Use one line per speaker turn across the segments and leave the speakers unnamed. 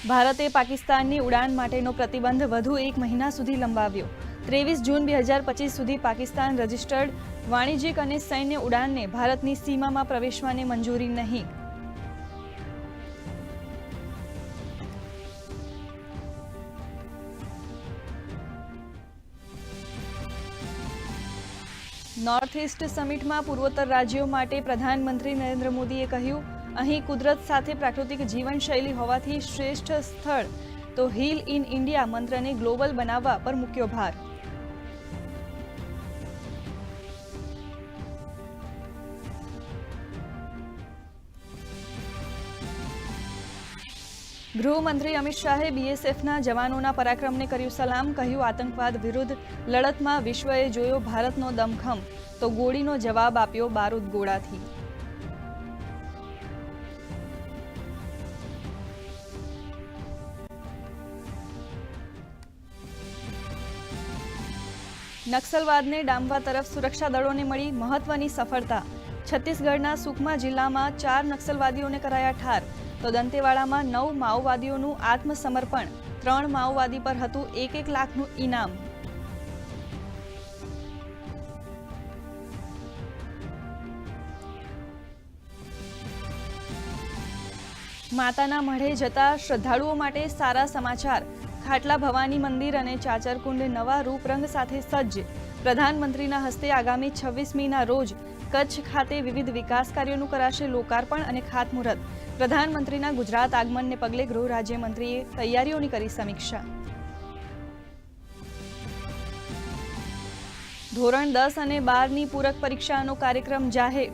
ભારતે પાકિસ્તાનની ઉડાન માટેનો પ્રતિબંધ વધુ એક મહિના સુધી લંબાવ્યો. ત્રેવીસ જૂન બે હજાર પચીસ સુધી પાકિસ્તાન રજિસ્ટર્ડ વાણિજ્યિક અને સૈન્ય ઉડાનને ભારતની સીમામાં પ્રવેશવાની મંજૂરી નહીં. નોર્થ ઇસ્ટ સમિટમાં પૂર્વોત્તર રાજ્યો માટે પ્રધાનમંત્રી નરેન્દ્ર મોદીએ કહ્યું અહીં કુદરત સાથે પ્રાકૃતિક જીવનશૈલી હોવાથી શ્રેષ્ઠ સ્થળ તો હિલ ઇન ઇન્ડિયા મંત્રને ગ્લોબલ બનાવવા પર મૂક્યો ભાર. ગૃહમંત્રી અમિત શાહે બીએસએફના જવાનોના પરાક્રમને કર્યું સલામ, કહ્યું આતંકવાદ વિરુદ્ધ લડતમાં વિશ્વએ જોયો ભારતનો દમખમ, તો ગોળીનો જવાબ આપ્યો બારૂદ ગોળાથી. નક્સલવાદને ડામવા તરફ સુરક્ષા દળોને મળી મહત્વની સફળતા. છત્તીસગઢના સુકમા જિલ્લામાં ચાર નક્સલવાદીઓને કરાયા ઠાર. તો દંતેવાડામાં નવ માઓવાદીઓનું આત્મસમર્પણ. ત્રણ માઓવાદી પર હતું એક એક લાખનું ઇનામ. માતાના મઢે જતા શ્રદ્ધાળુઓ માટે સારા સમાચાર. ખાટલા ભવાની મંદિર અને ચાચરકુંડ નવા રૂપરંગ સાથે સજ્જ. પ્રધાનમંત્રીના હસ્તે આગામી છવ્વીસમીના રોજ કચ્છ ખાતે વિવિધ વિકાસ કાર્યોનું કરાશે લોકાર્પણ અને ખાતમુહૂર્ત. પ્રધાનમંત્રીના ગુજરાત આગમનને પગલે ગૃહ રાજ્યમંત્રીએ તૈયારીઓની કરી સમીક્ષા. ધોરણ દસ અને બારની પૂરક પરીક્ષાનો કાર્યક્રમ જાહેર.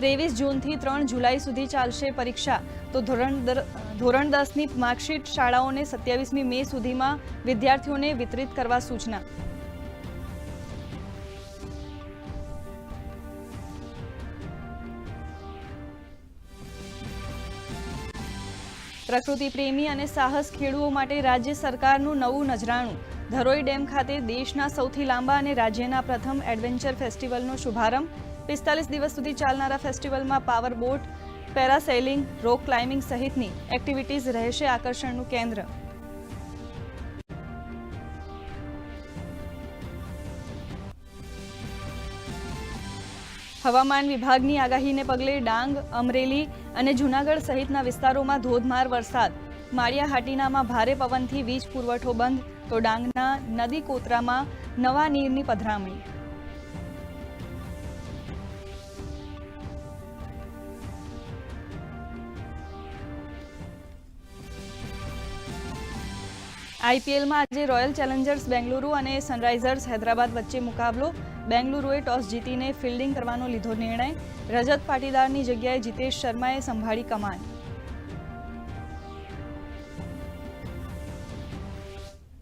ત્રેવીસ જૂનથી ત્રણ જુલાઈ સુધી ચાલશે પરીક્ષા. તો ધોરણ ધોરણ દસની માર્કશીટ શાળાઓને સત્યાવીસમી મે સુધીમાં વિદ્યાર્થીઓને વિતરિત કરવા સૂચના. પ્રકૃતિ પ્રેમી અને સાહસ ખેડૂઓ માટે રાજ્ય સરકારનું નવું નજરાણું. ધરોઈ ડેમ ખાતે દેશના સૌથી લાંબા અને રાજ્યના પ્રથમ એડવેન્ચર ફેસ્ટિવલનો શુભારંભ. પિસ્તાલીસ દિવસ સુધી ચાલનારા ફેસ્ટિવલમાં power boat, parasailing, rock climbing સહિતની એક્ટિવિટીઝ રહેશે આકર્ષણનું કેન્દ્ર. હવામાન વિભાગની આગાહીને પગલે ડાંગ, અમરેલી અને જૂનાગઢ સહિતના વિસ્તારોમાં ધોધમાર વરસાદ. માળિયા હાટીનામાં ભારે પવનથી વીજ પુરવઠો બંધ, તો ડાંગના નદી કોતરામાં નવા નીરની પધરામણી. આઈપીએલમાં આજે રોયલ ચેલેન્જર્સ બેંગલુરુ અને સનરાઇઝર્સ હૈદરાબાદ વચ્ચે મુકાબલો. બેંગલુરુએ ટોસ જીતીને ફિલ્ડિંગ કરવાનો લીધો નિર્ણય. રજત પાટીદારની જગ્યાએ જીતેશ શર્માએ સંભાળી કમાન.